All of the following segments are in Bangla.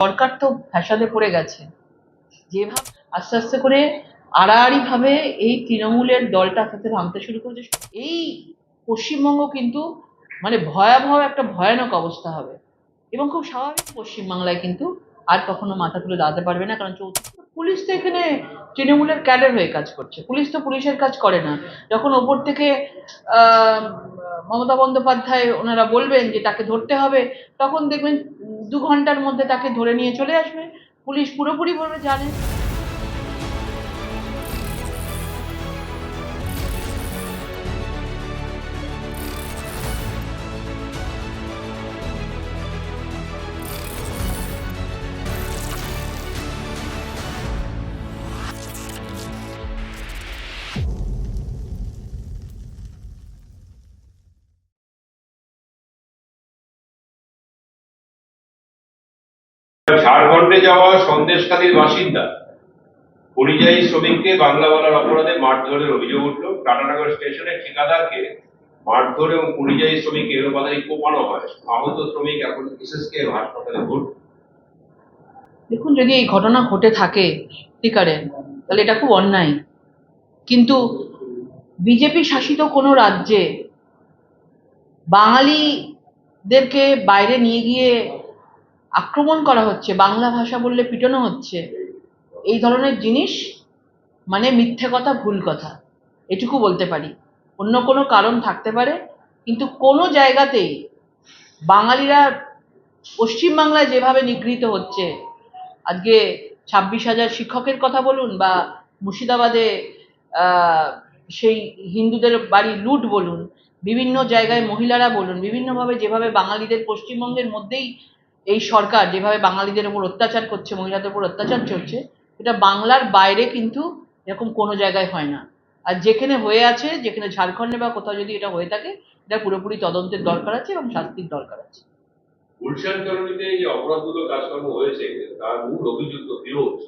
সরকার তো ফ্যাসাদে পড়ে গেছে। যেভাবে আস্তে আস্তে করে আড়াআড়ি ভাবে এই তৃণমূলের দলটা আস্তে ভাঙতে শুরু করেছে, এই পশ্চিমবঙ্গ কিন্তু মানে ভয়াবহ একটা ভয়ানক অবস্থা হবে। এবং খুব স্বাভাবিক পশ্চিমবাংলায় কিন্তু আর কখনো মাথা তুলে দাঁড়াতে পারবে না, কারণ পুলিশ তো এখানে তৃণমূলের ক্যাডার হয়ে কাজ করছে। পুলিশ তো পুলিশের কাজ করে না। যখন ওপর থেকে মমতা বন্দ্যোপাধ্যায় ওনারা বলবেন যে তাকে ধরতে হবে, তখন দেখবেন দু ঘণ্টার মধ্যে তাকে ধরে নিয়ে চলে আসবে। পুলিশ পুরোপুরিভাবে জানে। ঝাড়খণ্ডে যাওয়া সন্দেশখালীর বাসিন্দা। পরিযায়ী শ্রমিককে বাংলা বলার অপরাধে মারধরের অভিযোগ উঠল। টাটানগর স্টেশনে ঠিকাদারকে মারধর এবং পরিযায়ী শ্রমিক এলোপাতারি কোপানো হয়। আহত শ্রমিক এখন এসএসকে হাসপাতালে ভর্তি। দেখুন, যদি এই ঘটনা ঘটে থাকে সত্যিকারের তাহলে এটা খুব অন্যায়। কিন্তু বিজেপি শাসিত কোনো রাজ্যে বাঙালিদেরকে বাইরে নিয়ে গিয়ে আক্রমণ করা হচ্ছে, বাংলা ভাষা বললে পিটানো হচ্ছে, এই ধরনের জিনিস মানে মিথ্যে কথা, ভুল কথা, এটুকু বলতে পারি। অন্য কোনো কারণ থাকতে পারে, কিন্তু কোনো জায়গাতেই বাঙালিরা পশ্চিমবাংলায় যেভাবে নিগৃহীত হচ্ছে, আজকে ছাব্বিশ হাজার শিক্ষকের কথা বলুন বা মুর্শিদাবাদে সেই হিন্দুদের বাড়ি লুট বলুন, বিভিন্ন জায়গায় মহিলারা বলুন, বিভিন্নভাবে যেভাবে বাঙালিদের পশ্চিমবঙ্গের মধ্যেই এই সরকার যেভাবে বাঙালিদের উপর অত্যাচার করছে মহিলাদের উপর অত্যাচার চলছে এটা বাংলার বাইরে কিন্তু এরকম কোনো জায়গায় হয় না। আর যেখানে হয়ে আছে যেখানে ঝাড়খণ্ডে বা কোথাও যদি এটা হয়ে থাকে এটা পুরোপুরি তদন্তের দরকার আছে এবং শাস্তির দরকার আছে। গুলশান কলোনিতে যে অপরাধমূলক কাজকর্ম হয়েছে তার মূল অভিযুক্ত ফিরোজ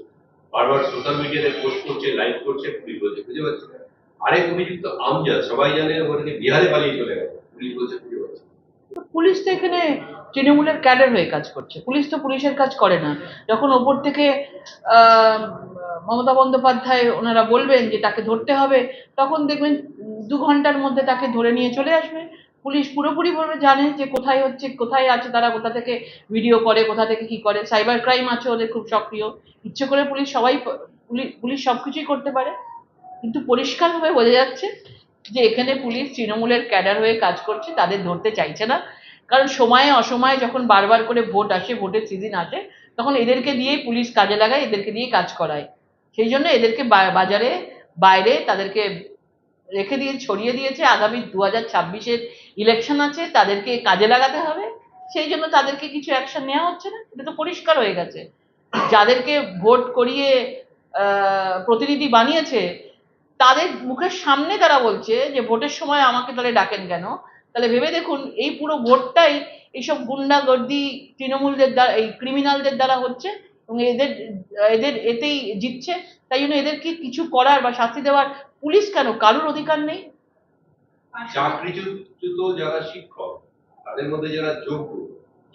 বারবার সোশ্যাল মিডিয়াতে পোস্ট করছে লাইভ করছে পুলিশ বলছে বুঝতে পারছি আরেক অভিযুক্ত আমজাদ সবাই জানে ওখানে বিহারে পালিয়ে চলে গেছে পুলিশ বলছে বুঝতে পারছি পুলিশ তো এখানে তৃণমূলের ক্যাডার হয়ে কাজ করছে। পুলিশ তো পুলিশের কাজ করে না। যখন ওপর থেকে মমতা বন্দ্যোপাধ্যায় ওনারা বলবেন যে তাকে ধরতে হবে, তখন দেখবেন দু ঘণ্টার মধ্যে তাকে ধরে নিয়ে চলে আসবে। পুলিশ পুরোপুরিভাবে জানে যে কোথায় হচ্ছে, কোথায় আছে তারা, কোথা থেকে ভিডিও করে, কোথা থেকে কি করে। সাইবার ক্রাইম আছে ওদের খুব সক্রিয়। ইচ্ছে করে পুলিশ সবাই পুলি- পুলিশ সব কিছুই করতে পারে। কিন্তু পরিষ্কারভাবে বোঝা যাচ্ছে যে এখানে পুলিশ তৃণমূলের ক্যাডার হয়ে কাজ করছে, তাদের ধরতে চাইছে না। কারণ সময়ে অসময়ে যখন বারবার করে ভোট আসে, ভোটের সিজন আসে, তখন এদেরকে দিয়েই পুলিশ কাজে লাগায়, এদেরকে দিয়ে কাজ করায়। সেই জন্য এদেরকে বাজারে বাইরে তাদেরকে রেখে দিয়ে, ছড়িয়ে দিয়েছে। আগামী দু হাজার ছাব্বিশের ইলেকশন আছে, তাদেরকে কাজে লাগাতে হবে। সেই জন্য তাদেরকে কিছু অ্যাকশন নেওয়া হচ্ছে না। এটা তো পরিষ্কার হয়ে গেছে। যাদেরকে ভোট করিয়ে প্রতিনিধি বানিয়েছে, তাদের মুখের সামনে তারা বলছে যে, ভোটের সময় আমাকে তাহলে ডাকেন কেন? তাহলে ভেবে দেখুন, এই পুরো ভোটটাই এইসব গুন্ডাগর্দি তৃণমূলদের দ্বারা, এই ক্রিমিনালদের দ্বারা হচ্ছে এবং এদের এদের এতেই জিতছে। তাই জন্য এদেরকে কিছু করার বা শাস্তি দেওয়ার পুলিশ কেন? কারোর অধিকার নেই? চাকরিচ্যুত যারা শিক্ষক, তাদের মধ্যে যারা যোগ্য,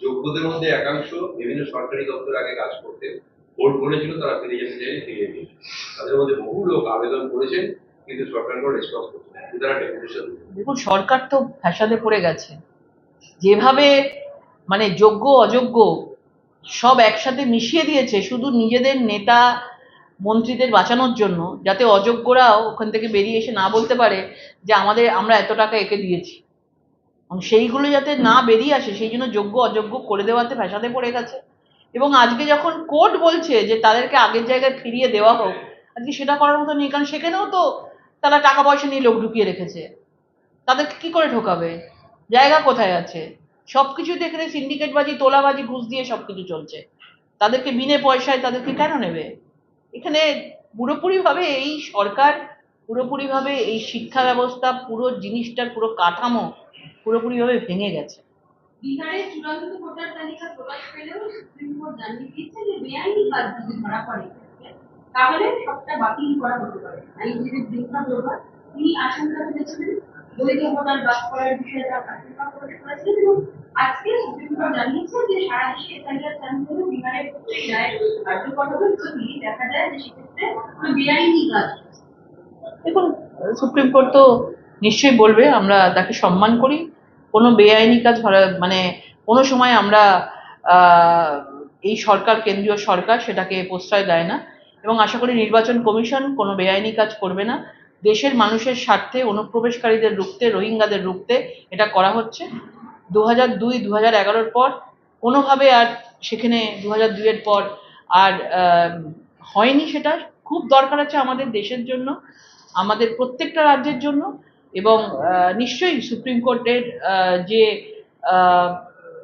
যোগ্যদের মধ্যে একাংশ বিভিন্ন সরকারি দপ্তরে আগে কাজ করতেন ভোট বলেছিল, তারা ফিরে যেতে ফিরিয়ে দিয়েছে তাদের মধ্যে বহু লোক আবেদন করেছেন কিন্তু সরকার কোনো রেসপন্স করছে না। তারা ডেপুটেশন দেখুন, সরকার তো ফ্যাসাদে পড়ে গেছে। যেভাবে মানে যোগ্য, অযোগ্য, সব একসাথে মিশিয়ে দিয়েছে, শুধু নিজেদের নেতা, মন্ত্রীদের বাঁচানোর জন্য, যাতে অযোগ্যরাও ওখান থেকে বেরিয়ে এসে না বলতে পারে যে আমাদের, আমরা এত টাকা একে দিয়েছি। সেইগুলো যাতে না বেরিয়ে আসে, সেই জন্য যোগ্য, অযোগ্য করে দেওয়াতে ফ্যাসাদে পড়ে গেছে। এবং আজকে যখন কোর্ট বলছে যে তাদেরকে আগের জায়গায় ফিরিয়ে দেওয়া হোক, আজকে সেটা করার মতো নেই, কারণ সেখানেও তো তারা টাকা পয়সা নিয়ে লোক ঢুকিয়ে রেখেছে। তাদেরকে কি করে ঢোকাবে জায়গা কোথায় আছে? সব কিছুতে এখানে সিন্ডিকেটবাজি, তোলাবাজি, ঘুষ দিয়ে সব কিছু চলছে। তাদেরকে বিনে পয়সায় তাদেরকে কেন নেবে? এখানে পুরোপুরিভাবে এই সরকার, পুরোপুরিভাবে এই শিক্ষা ব্যবস্থা, পুরো জিনিসটার পুরো কাঠামো পুরোপুরিভাবে ভেঙে গেছে। বিহারের চূড়ান্ত ভোটার তালিকা প্রকাশ পেলেও সুপ্রিম কোর্ট জানিয়ে দিয়েছে যে বেআইনি কাজ যদি ধরা পড়ে। তাহলে সবটা বাতিল করা হতে পারে। আইনজীবী বৃদ্ধা তিনি আশঙ্কা করেছিলেন সুপ্রিম কোর্ট দেখুন, সুপ্রিম কোর্ট তো নিশ্চয়ই বলবে, আমরা তাকে সম্মান করি। কোনো বেআইনি কাজ মানে কোনো সময় আমরা এই সরকার, কেন্দ্রীয় সরকার সেটাকে প্রশ্রয় দেয় না। এবং আশা করি নির্বাচন কমিশন কোনো বেআইনি কাজ করবে না। দেশের মানুষের স্বার্থে, অনুপ্রবেশকারীদের রুখতে, রোহিঙ্গাদের রুখতে এটা করা হচ্ছে। দু হাজার দুই দু হাজার এগারোর পর কোনোভাবে আর সেখানে দু হাজার দুইয়ের পর আর হয়নি সেটা। খুব দরকার আছে আমাদের দেশের জন্য, আমাদের প্রত্যেকটা রাজ্যের জন্য এবং নিশ্চয়ই সুপ্রিম কোর্টের যে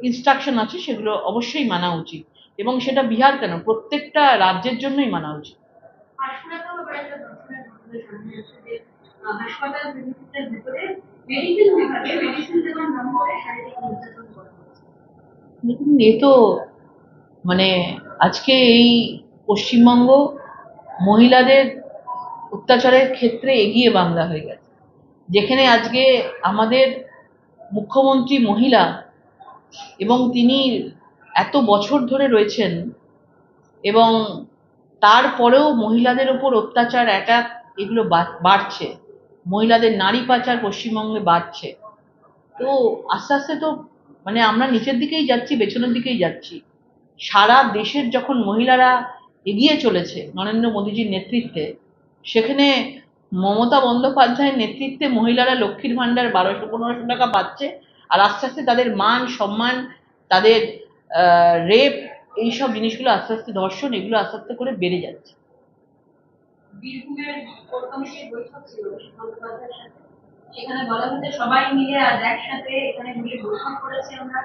ইনস্ট্রাকশন আছে সেগুলো অবশ্যই মানা উচিত। এবং সেটা বিহার কেন? প্রত্যেকটা রাজ্যের জন্যই মানা উচিত। এ তো মানে আজকে এই পশ্চিমবঙ্গ মহিলাদের অত্যাচারের ক্ষেত্রে এগিয়ে বাংলা হয়ে গেছে। যেখানে আজকে আমাদের মুখ্যমন্ত্রী মহিলা এবং তিনি এত বছর ধরে রয়েছেন এবং তারপরেও মহিলাদের ওপর অত্যাচার অ্যাটাক এগুলো বাড়ছে। মহিলাদের নারী পাচার পশ্চিমবঙ্গে বাড়ছে। তো আস্তে আস্তে তো মানে আমরা নিচের দিকেই যাচ্ছি, পেছনের দিকেই যাচ্ছি। সারা দেশের যখন মহিলারা এগিয়ে চলেছে নরেন্দ্র মোদীজির নেতৃত্বে, সেখানে মমতা বন্দ্যোপাধ্যায়ের নেতৃত্বে মহিলারা লক্ষ্মীর ভাণ্ডার বারোশো, পনেরোশো টাকা পাচ্ছে আর আস্তে আস্তে তাদের মান, সম্মান, তাদের রেপ এইসব জিনিসগুলো আস্তে আস্তে ধর্ষণ এগুলো আস্তে আস্তে করে বেড়ে যাচ্ছে। বীরভূমের কোর কমিটির বৈঠক ছিল সাথে। সেখানে বলা হচ্ছে সবাই মিলে আজ একসাথে এখানে বসে বৈঠক করেছি আমরা।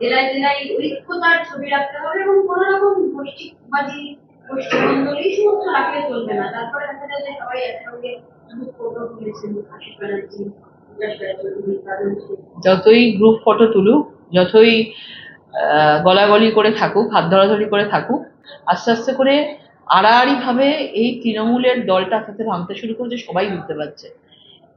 জেলায় জেলায় ঐক্যতার ছবি রাখতে হবে এবং কোনো রকম গোষ্ঠীমন্ডল এই সমস্ত রাখলে চলবে না। তারপরে দেখা যায় যে সবাই একসঙ্গে যতই গ্রুপ ফটো তুলুক, যতই গলাগলি করে থাকুক, হাত ধরাধরি করে থাকুক, আস্তে আস্তে করে আড়াআড়িভাবে এই তৃণমূলের দলটা আস্তে ভাঙতে শুরু করেছে, সবাই বুঝতে পারছে।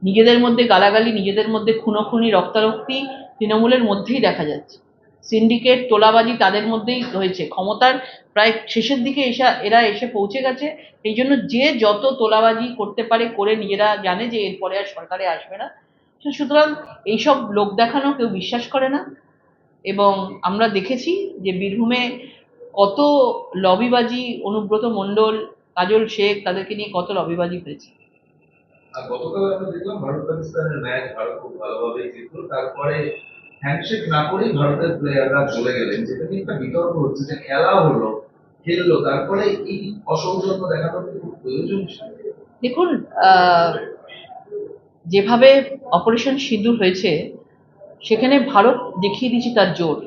নিজেদের মধ্যে গালাগালি, নিজেদের মধ্যে খুনোখুনি, রক্তারক্তি তৃণমূলের মধ্যেই দেখা যাচ্ছে। সিন্ডিকেট, তোলাবাজি তাদের মধ্যেই হয়েছে ক্ষমতার প্রায় শেষের দিকে এসে, এরা এসে পৌঁছে গেছে। এই জন্য যে যত তোলাবাজি করতে পারে, করে নিজেরা জানে যে এরপরে আর সরকারে আসবে না। সুতরাং এইসব লোক দেখানো কেউ বিশ্বাস করে না। এবং আমরা দেখেছি যে বীরভূমে কত লবিবাজি অনুব্রত মণ্ডল কাজল শেখ তাদেরকে নিয়ে কত লবিবাজি হয়েছে? আর গতকাল আমরা দেখলাম ভারত পাকিস্তানের ম্যাচ ভারত খুব ভালোভাবে জিতলো। তারপরে হ্যান্ডশেক না করেই ভারতের প্লেয়াররা চলে গেলেন যেটা নিয়ে একটা বিতর্ক হচ্ছে যে খেলা হলো খেললো তারপরে এই অসৌজন্য দেখানোর খুব প্রয়োজন দেখুন আহ, যেভাবে অপারেশন সিঁদুর হয়েছে সেখানে ভারত দেখিয়ে দিয়েছে তার জোর।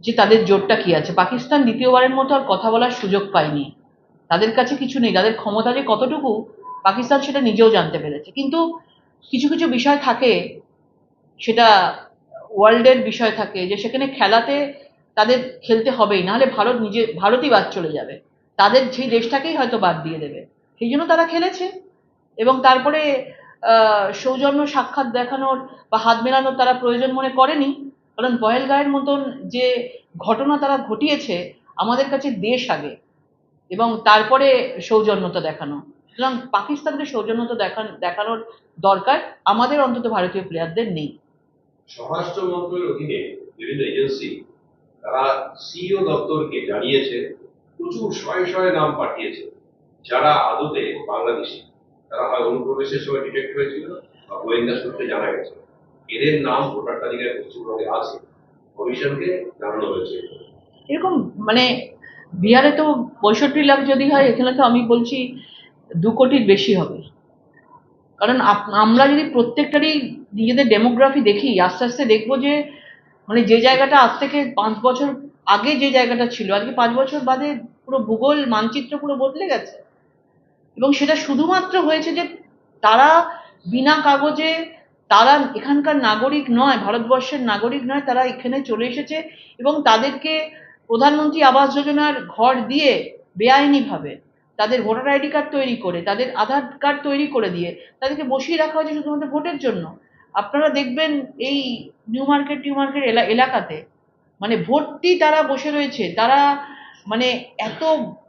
যে তাদের জোরটা কি আছে। পাকিস্তান দ্বিতীয়বারের মতো আর কথা বলার সুযোগ পায়নি। তাদের কাছে কিছু নেই। তাদের ক্ষমতা যে কতটুকু, পাকিস্তান সেটা নিজেও জানতে পেরেছে। কিন্তু কিছু কিছু বিষয় থাকে, সেটা ওয়ার্ল্ডের বিষয় থাকে, যে সেখানে খেলাতে তাদের খেলতে হবেই। নাহলে ভারত নিজে, ভারতই বাদ চলে যাবে। তাদের সেই দেশটাকেই হয়তো বাদ দিয়ে দেবে। সেই জন্য তারা খেলেছে। এবং তারপরে সৌজন্য সাক্ষাৎ দেখানোর বা হাত মেলানোর তারা প্রয়োজন মনে করেনি। কারণ পহেলগাঁয়ের মতন যে ঘটনা তারা ঘটিয়েছে, আমাদের কাছে দেশ আগে এবং তারপরে সৌজন্যতা দেখানো। সুতরাং পাকিস্তানকে সৌজন্যতা দেখান, দেখানোর দরকার আমাদের অন্তত ভারতীয় প্লেয়ারদের নেই। স্বরাষ্ট্র মন্ত্রকের অধীনে বিভিন্ন এজেন্সি তারা সিইও দপ্তরকে জানিয়েছে, প্রচুর শয়ে শয়ে নাম পাঠিয়েছে, যারা আদতে বাংলাদেশি। তারা হয় অনুপ্রবেশের সময় ডিটেক্ট হয়েছিল বা গোয়েন্দা সূত্রে জানা গেছে। এদের নাম ভোটার তালিকায় পশ্চিমবঙ্গে আছে। কমিশনকে জানানো হয়েছে। এরকম মানে বিহারে তো পঁয়ষট্টি লাখ যদি হয়, এখানে তো আমি বলছি দু কোটির বেশি হবে। কারণ আমরা যদি প্রত্যেকটারই নিজেদের ডেমোগ্রাফি দেখি, আস্তে আস্তে দেখব যে মানে যে জায়গাটা আজ থেকে পাঁচ বছর আগে যে জায়গাটা ছিল, আজকে পাঁচ বছর বাদে পুরো ভূগোল, মানচিত্র পুরো বদলে গেছে। এবং সেটা শুধুমাত্র হয়েছে যে, তারা বিনা কাগজে তারা এখানকার নাগরিক নয়, ভারতবর্ষের নাগরিক নয়, তারা এখানে চলে এসেছে এবং তাদেরকে প্রধানমন্ত্রী আবাস যোজনার ঘর দিয়ে বেআইনিভাবে তাদের ভোটার আইডি কার্ড তৈরি করে, তাদের আধার কার্ড তৈরি করে দিয়ে তাদেরকে বসিয়ে রাখা হয়েছে শুধুমাত্র ভোটের জন্য। আপনারা দেখবেন এই নিউ মার্কেট নিউ মার্কেট এলা- এলাকাতে মানে ভর্তি তারা বসে রয়েছে, তারা মানে এত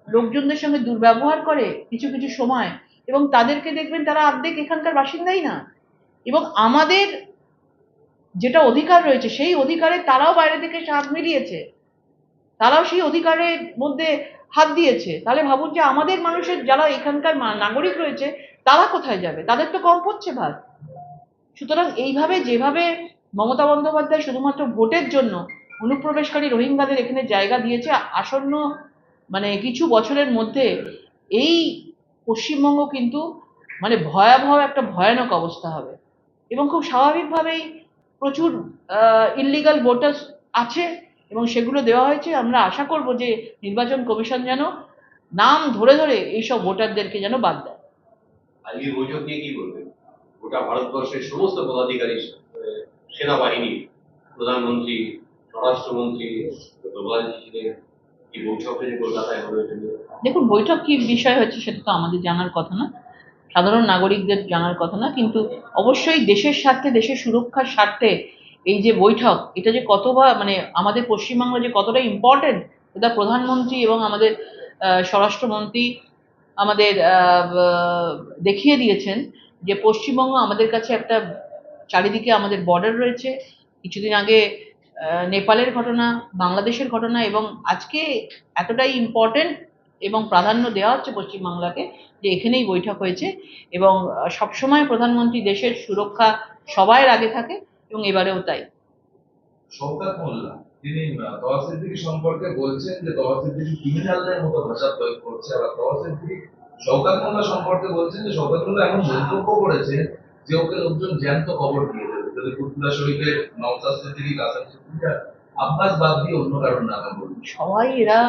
লোকজনদের সঙ্গে দুর্ব্যবহার করে কিছু কিছু সময় এবং তাদেরকে দেখবেন তারা অর্ধেক এখানকার বাসিন্দাই না। এবং আমাদের যেটা অধিকার রয়েছে, সেই অধিকারে তারাও বাইরে থেকে হাত মিলিয়েছে। তারাও সেই অধিকারের মধ্যে হাত দিয়েছে। তাহলে ভাবুন যে আমাদের মানুষের যারা এখানকার নাগরিক রয়েছে, তারা কোথায় যাবে? তাদের তো কম পড়ছে ভাত সুতরাং এইভাবে যেভাবে মমতা বন্দ্যোপাধ্যায় শুধুমাত্র ভোটের জন্য অনুপ্রবেশকারী রোহিঙ্গাদের এখানে জায়গা দিয়েছে, আসন্ন মানে কিছু বছরের মধ্যে এই পশ্চিমবঙ্গ কিন্তু মানে ভয়াবহ একটা ভয়ানক অবস্থা হবে। এবং খুব স্বাভাবিকভাবেই প্রচুর ইল্লিগাল ভোটার্স আছে এবং সেগুলো দেওয়া হয়েছে। আমরা আশা করব যে নির্বাচন কমিশন যেন নাম ধরে ধরে এইসব ভোটারদেরকে যেন বাদ দেয়। আজকের বৈঠক নিয়ে কি বলবেন? গোটা ভারতবর্ষের সমস্ত পদাধিকারী সেনাবাহিনী প্রধানমন্ত্রী স্বরাষ্ট্রমন্ত্রী ছিলেন? দেখুন বৈঠক কি বিষয় হচ্ছে সেটা তো আমাদের জানার কথা না। সাধারণ নাগরিকদের জানার কথা না, কিন্তু অবশ্যই দেশের স্বার্থে, দেশের সুরক্ষার স্বার্থে এই যে বৈঠক, এটা যে কতবা মানে আমাদের পশ্চিমবাংলা যে কতটা ইম্পর্টেন্ট এটা প্রধানমন্ত্রী এবং আমাদের স্বরাষ্ট্রমন্ত্রী আমাদের দেখিয়ে দিয়েছেন যে পশ্চিমবঙ্গ আমাদের কাছে একটা চারিদিকে আমাদের বর্ডার রয়েছে। কিছুদিন আগে নেপালের ঘটনা, বাংলাদেশের ঘটনা এবং আজকে এতটাই ইম্পর্টেন্ট এবং প্রাধান্য দেওয়া হচ্ছে পশ্চিমবাংলাকে যে এখানেই বৈঠক হয়েছে এবং সবসময় প্রধানমন্ত্রী দেশের সুরক্ষা সবার আগে থাকে এবং এবারেও তাই। শওকাত মোল্লা তিনি আহ, সিদ্দিকী সম্পর্কে বলছেন যে তহসিল সিদ্দিকী ক্রিমিনালদের মতো ভাষা প্রয়োগ করছে। আবার তহসিল সিদ্দিকী শওকাত মোল্লা সম্পর্কে বলছেন যে শওকাত মোল্লা এমন মন্তব্য করেছে যে ওকে লোকজন জ্যান্ত খবর দিয়ে দেবে। যদি কুতুলা শরীফের নওসাদ সিদ্দিকী কাসাম সিদ্দিকী আব্বাস বাদ দিয়ে অন্য নামে বলবে সবাই এরা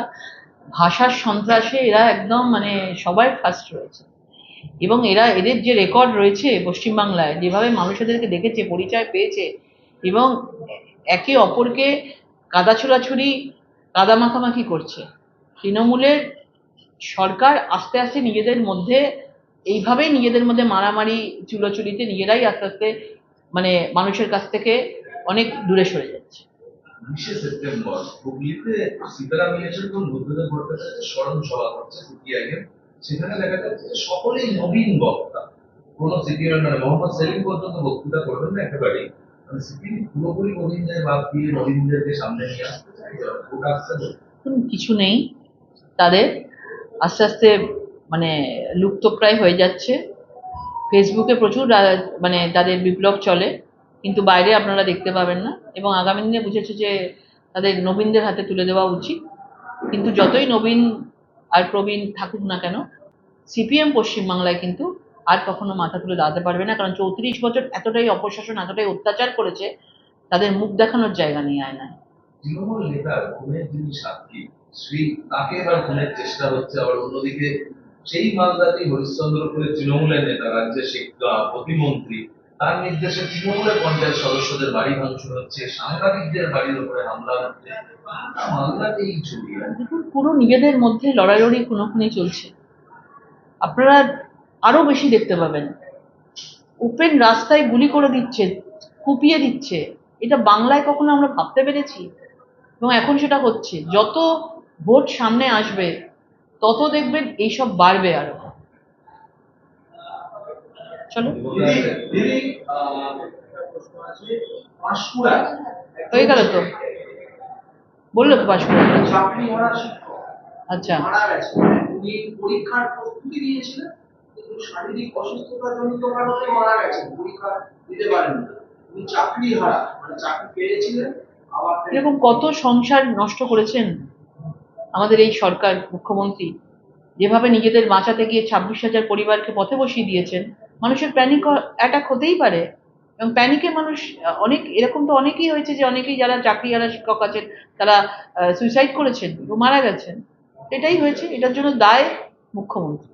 ভাষার সন্ত্রাসে এরা একদম মানে সবাই ফার্স্ট রয়েছে। এবং এরা এদের যে রেকর্ড রয়েছে পশ্চিমবাংলায়, যেভাবে মানুষ এদেরকে দেখেছে, পরিচয় পেয়েছে, এবং একে অপরকে কাদা ছোড়াছুড়ি কাদা মাখামাখি করছে। তৃণমূলের সরকার আস্তে আস্তে নিজেদের মধ্যে, এইভাবেই নিজেদের মধ্যে মারামারি, চুলোচুরিতে নিজেরাই আস্তে আস্তে মানে মানুষের কাছ থেকে অনেক দূরে সরে যাচ্ছে। বিশে সেপ্টেম্বর হুগলিতে সীতারাম ইয়েচুরি বুদ্ধদেব ভট্টাচার্য স্মরণ সভা করছে সিপিআইএম সেখানে দেখা যাচ্ছে সকলেই নবীন বক্তা। কোন সিপিএম মানে মোহাম্মদ সেলিম পর্যন্ত বক্তৃতা করবেন না একেবারেই। মানে সিপিএম পুরোপুরি নবীনদের বাদ দিয়ে নবীনদেরকে সামনে নিয়ে আসতে চাই ভোট আসছে তো। কিছু নেই। তাদের আস্তে আস্তে মানে লুপ্তপ্রায় হয়ে যাচ্ছে। ফেসবুকে প্রচুর মানে তাদের বিপ্লব চলে। কিন্তু বাইরে আপনারা দেখতে পাবেন না। এবং আগামী দিনে বুঝেছে যে তাদের নবীনদের হাতে তুলে দেওয়া উচিত। কিন্তু যতই নবীন আর প্রবীণ থাকুক না কেন, সিপিএম পশ্চিমবাংলায় কিন্তু আর কখনো মাথা তুলে দাঁড়াতে পারবে না। কারণ চৌত্রিশ বছর এতটাই অপশাসন, এতটাই অত্যাচার করেছে, তাদের মুখ দেখানোর জায়গা তৃণমূল নেতার খুনের যিনি সাক্ষী, শ্রী তাকে এবার খুনের চেষ্টা হচ্ছে আবার অন্যদিকে। সেই মালদাতেই হরিশ্চন্দ্রপুরের তৃণমূলের নেতা, রাজ্যের শিক্ষা প্রতিমন্ত্রী তার নির্দেশে তৃণমূলের পঞ্চায়েত সদস্যদের বাড়ি ভাঙচুর হচ্ছে, সাংবাদিকদের বাড়ির উপরে হামলা হচ্ছে। ছবি পুরো নিজেদের মধ্যে লড়াইলড়ি চলছে। আপনারা আরও বেশি দেখতে পাবেন। ওপেন রাস্তায় গুলি করে দিচ্ছে, কুপিয়ে দিচ্ছে। এটা বাংলায় কখনো আমরা ভাবতে পেরেছি এবং এখন সেটা হচ্ছে। যত ভোট সামনে আসবে, তত দেখবেন এইসব বাড়বে আরও। চলো। হয়ে গেল তো। বলল তো আচ্ছা। উনি পরীক্ষার প্রস্তুতি নিয়েছিলেন কিন্তু শারীরিক অসুস্থতার কারণে মারা গেছেন পরীক্ষা দিতে পারেননি। উনি চাকরি হারা মানে চাকরি পেয়েছিলেন এরকম কত সংসার নষ্ট করেছেন আমাদের এই সরকার মুখ্যমন্ত্রী। যেভাবে নিজেদের বাঁচাতে গিয়ে ছাব্বিশ হাজার পরিবারকে পথে বসিয়ে দিয়েছেন মানুষের প্যানিক অ্যাটাক হতেই পারে এবং প্যানিকে মানুষ, অনেক, এরকম তো অনেকেই হয়েছে যে অনেকেই যারা চাকরি, যারা শিক্ষক আছেন, তারা সুইসাইড করেছেন এবং মারা গেছেন। এটাই হয়েছে, এটার জন্য দায় মুখ্যমন্ত্রী।